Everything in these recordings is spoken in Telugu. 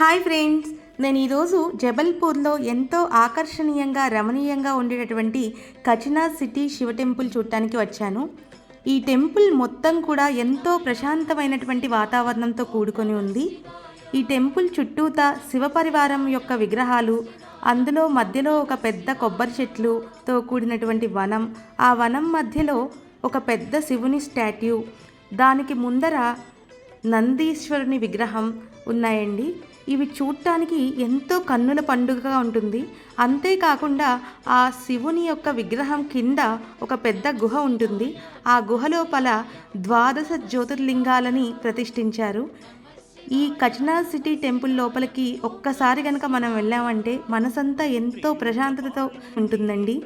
హాయ్ ఫ్రెండ్స్ నేను ఈరోజు జబల్పూర్లో ఎంతో ఆకర్షణీయంగా రమణీయంగా ఉండేటటువంటి కచినా సిటీ శివ టెంపుల్ చూడటానికి వచ్చాను. ఈ టెంపుల్ మొత్తం కూడా ఎంతో ప్రశాంతమైనటువంటి వాతావరణంతో కూడుకొని ఉంది. ఈ టెంపుల్ చుట్టూతా శివపరివారం యొక్క విగ్రహాలు అందులో మధ్యలో ఒక పెద్ద కొబ్బరి చెట్లుతో కూడినటువంటి వనం ఆ వనం మధ్యలో ఒక పెద్ద శివుని స్టాట్యూ దానికి ముందర నందీశ్వరుని విగ్రహం ఉన్నాయండి. ఇవి చూడటానికి ఎంతో కన్నుల పండుగగా ఉంటుంది. అంతేకాకుండా ఆ శివుని యొక్క విగ్రహం కింద ఒక పెద్ద గుహ ఉంటుంది. ఆ గుహ లోపల ద్వాదశ జ్యోతిర్లింగాలని ప్రతిష్ఠించారు. ఈ కచనా సిటీ టెంపుల్ లోపలికి ఒక్కసారి కనుక మనం వెళ్ళామంటే మనసంతా ఎంతో ప్రశాంతతతో ఉంటుందండి.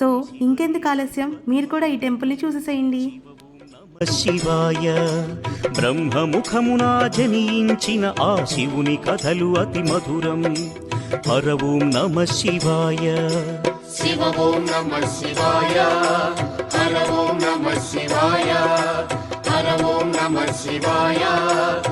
సో ఇంకెందుకు ఆలస్యం? మీరు కూడా ఈ టెంపుల్ని చూసేసేయండి. శివాయ. బ్రహ్మముఖమునా జనించిన ఆ శివుని కథలు అతి మధురం. హర ఓం నమ శివాయ. శివ ఓం నమ శివాయ. హర ఓం నమ శివాయ. హర ఓం నమ శివాయ నమ శివాయ.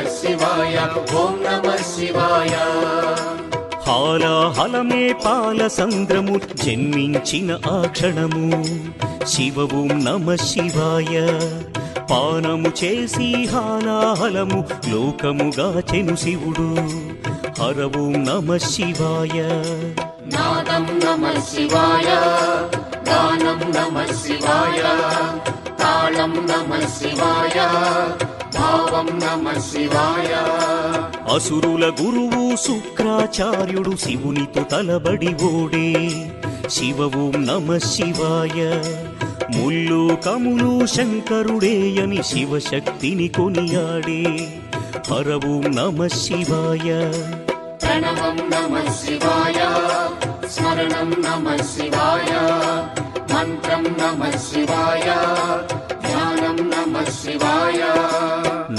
నమ శివాయ ఓం నమ శివాయ. హాలాహలమే పాల సంద్రము జన్మించిన ఆ క్షణము. శివ ఓం నమ శివాయ. పానము చేసి హాలాహలము లోకముగా చెను శివుడు. హర ఓం నమ శివాయ. నాదం నమ శివాయ గానం నమ శివాయ తాళం నమ శివాయ అసురుల గురువు శుక్రాచార్యుడు శివునితో తలబడి ఓడే. శివ ఓం నమ శివాయ. ముల్లు కములు శంకరుడేయని శివశక్తిని కొనియాడే. హర ఓం నమ శివాయ. ప్రణవం నమ శివాయ. స్మరణం నమ శివాయ. మంత్రం నమ శివాయ. ధ్యానం నమ శివాయ.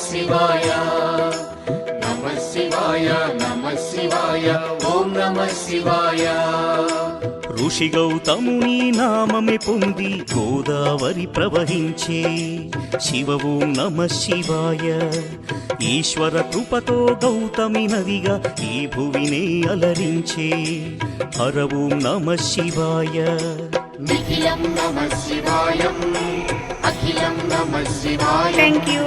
శివాయ నమ శివాయ నమ శివాయ ఓం నమ శివాయ ఋషి గౌతముని నామమే పొంది గోదావరి ప్రవహించే. శివ ఓం నమ శివాయ ఈశ్వర కృపతో గౌతమి నదిగా ఈ భువినే అలరించే. హర ఓం నమ శివాయ నిఖిలం నమ శివాయం అఖిలం నమ శివాయ థ్యాంక్ యూ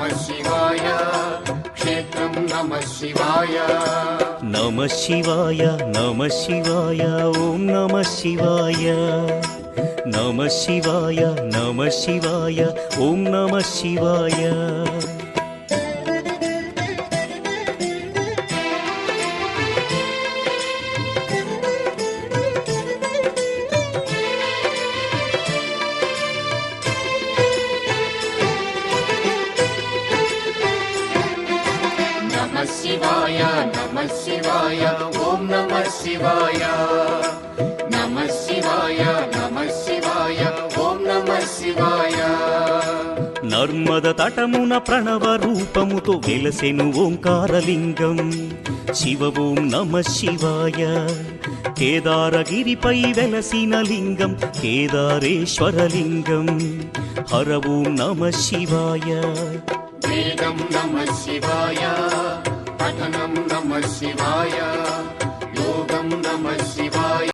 य क्षेत्रं नमः शिवाय। नमः शिवाय नमः शिवाय ॐ नमः शिवाय। नमः शिवाय नमः शिवाय ॐ नमः शिवाय। శివాయ ఓం నమ శివాయ నమ శివాయ నమ శివాయ ఓం నమ శివాయ నర్మద తటమున ప్రణవ రూపముతో వెలసెను ఓంకారలింగం శివ ఓం నమ శివాయ కేదారగిరిపై వెలసిన లింగం కేదారేశ్వరలింగం హర ఓం నమ శివాయ వేదం నమ శివాయ पठनं नमः शिवाय योगं नमः शिवाय